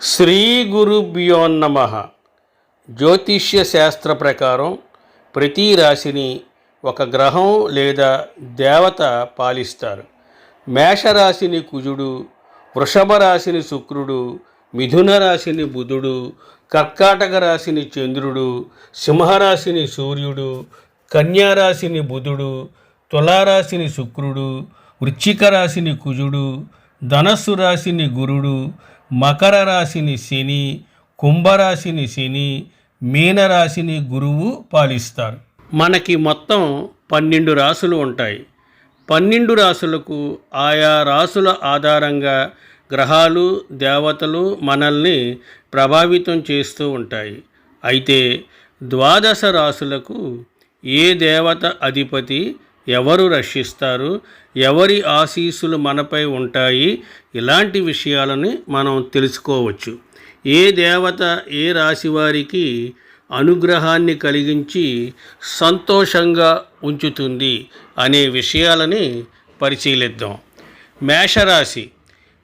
శ్రీ గురుభ్యో నమ. జ్యోతిష్య శాస్త్ర ప్రకారం ప్రతి రాశిని ఒక గ్రహం లేదా దేవత పాలిస్తారు. మేషరాశిని కుజుడు వృషభ రాశిని శుక్రుడు మిథున రాశిని బుధుడు కర్కాటక రాశిని చంద్రుడు సింహరాశిని సూర్యుడు కన్యారాశిని బుధుడు తులారాశిని శుక్రుడు వృశ్చిక రాశిని కుజుడు ధనస్సు రాశిని గురుడు మకర రాశిని శని కుంభరాశిని శని మీనరాశిని గురువు పాలిస్తారు. మనకి మొత్తం పన్నెండు రాసులు ఉంటాయి. పన్నెండు రాసులకు ఆయా రాసుల ఆధారంగా గ్రహాలు దేవతలు మనల్ని ప్రభావితం చేస్తూ ఉంటాయి. అయితే ద్వాదశ రాసులకు ఏ దేవత అధిపతి ఎవరు రక్షిస్తారు? ఎవరి ఆశీస్సులు మనపై ఉంటాయి? ఇలాంటి విషయాలని మనం తెలుసుకోవచ్చు. ఏ దేవత ఏ రాశి వారికి అనుగ్రహాన్ని కలిగించి సంతోషంగా ఉంచుతుంది అనే విషయాలని పరిశీలిద్దాం. మేషరాశి.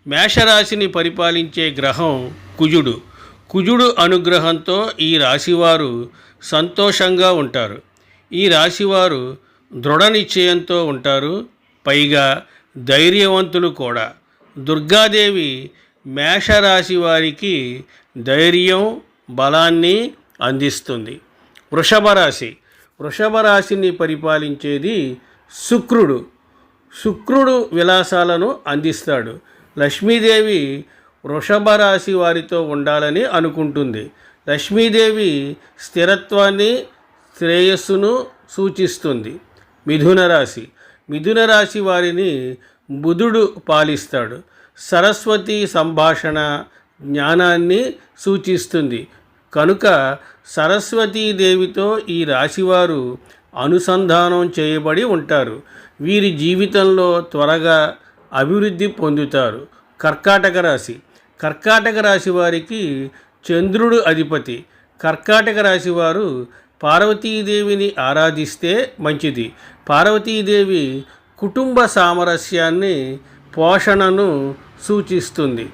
మేషరాశిని పరిపాలించే గ్రహం కుజుడు. కుజుడు అనుగ్రహంతో ఈ రాశివారు సంతోషంగా ఉంటారు. ఈ రాశివారు దృఢ నిశ్చయంతో ఉంటారు. పైగా ధైర్యవంతులు కూడా. దుర్గాదేవి మేషరాశి వారికి ధైర్యం బలాన్ని అందిస్తుంది. వృషభ రాశి. వృషభ రాశిని పరిపాలించేది శుక్రుడు. శుక్రుడు విలాసాలను అందిస్తాడు. లక్ష్మీదేవి వృషభ రాశి వారితో ఉండాలని అనుకుంటుంది. లక్ష్మీదేవి స్థిరత్వాన్ని శ్రేయస్సును సూచిస్తుంది. మిథున రాశి. మిథున రాశి వారిని బుధుడు పాలిస్తాడు. సరస్వతి సంభాషణ జ్ఞానాన్ని సూచిస్తుంది. కనుక సరస్వతీదేవితో ఈ రాశివారు అనుసంధానం చేయబడి ఉంటారు. వీరి జీవితంలో త్వరగా అభివృద్ధి పొందుతారు. కర్కాటక రాశి. కర్కాటక రాశి వారికి చంద్రుడు అధిపతి. కర్కాటక రాశి వారు పార్వతీదేవిని ఆరాధిస్తే మంచిది. పార్వతీదేవి కుటుంబ సామరస్యాన్ని పోషణను సూచిస్తుంది.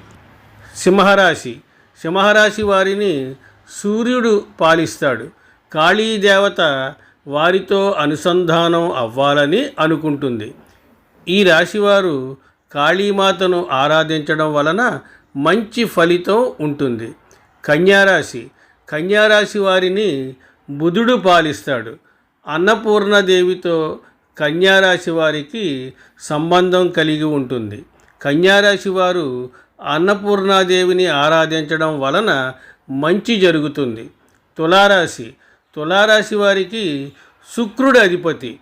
సింహరాశి. సింహరాశి వారిని సూర్యుడు పాలిస్తాడు. కాళీదేవత వారితో అనుసంధానం అవ్వాలని అనుకుంటుంది. ఈ రాశివారు కాళీమాతను ఆరాధించడం వలన మంచి ఫలితం ఉంటుంది. కన్యారాశి. కన్యారాశి వారిని బుధుడు పాలిస్తాడు. అన్నపూర్ణదేవితో కన్యారాశి వారికి సంబంధం కలిగి ఉంటుంది. కన్యారాశి వారు అన్నపూర్ణాదేవిని ఆరాధించడం వలన మంచి జరుగుతుంది. తులారాశి. తులారాశి వారికి శుక్రుడు అధిపతి.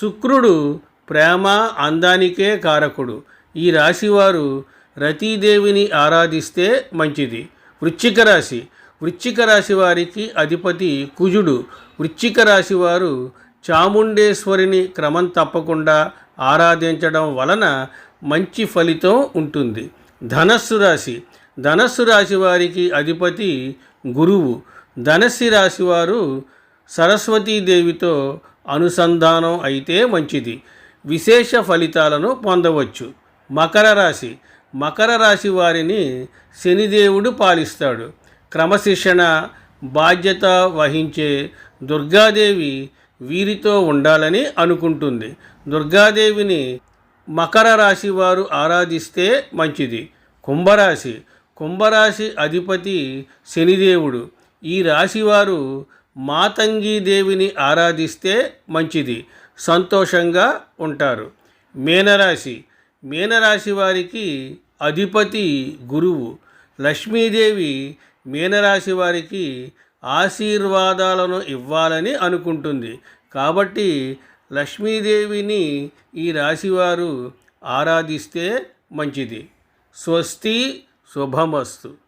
శుక్రుడు ప్రేమ అందానికే కారకుడు. ఈ రాశివారు రతీదేవిని ఆరాధిస్తే మంచిది. వృశ్చిక రాశి. వృశ్చిక రాశి వారికి అధిపతి కుజుడు. వృశ్చిక రాశి వారు చాముండేశ్వరిని క్రమం తప్పకుండా ఆరాధించడం వలన మంచి ఫలితం ఉంటుంది. ధనస్సు రాశి. ధనస్సు రాశి వారికి అధిపతి గురువు. ధనస్సు రాశి వారు సరస్వతీదేవితో అనుసంధానం అయితే మంచిది. విశేష ఫలితాలను పొందవచ్చు. మకర రాశి. మకర రాశి వారిని శనిదేవుడు పాలిస్తాడు. క్రమశిక్షణ బాధ్యత వహించే దుర్గాదేవి వీరితో ఉండాలని అనుకుంటుంది. దుర్గాదేవిని మకర రాశి వారు ఆరాధిస్తే మంచిది. కుంభరాశి. కుంభరాశి అధిపతి శనిదేవుడు. ఈ రాశివారు మాతంగి దేవిని ఆరాధిస్తే మంచిది. సంతోషంగా ఉంటారు. మీనరాశి. మీనరాశి వారికి అధిపతి గురువు. లక్ష్మీదేవి మీనరాశి వారికి ఆశీర్వాదాలను ఇవ్వాలని అనుకుంటుంది. కాబట్టి లక్ష్మీదేవిని ఈ రాశివారు ఆరాధిస్తే మంచిది. స్వస్తి శుభమస్తు.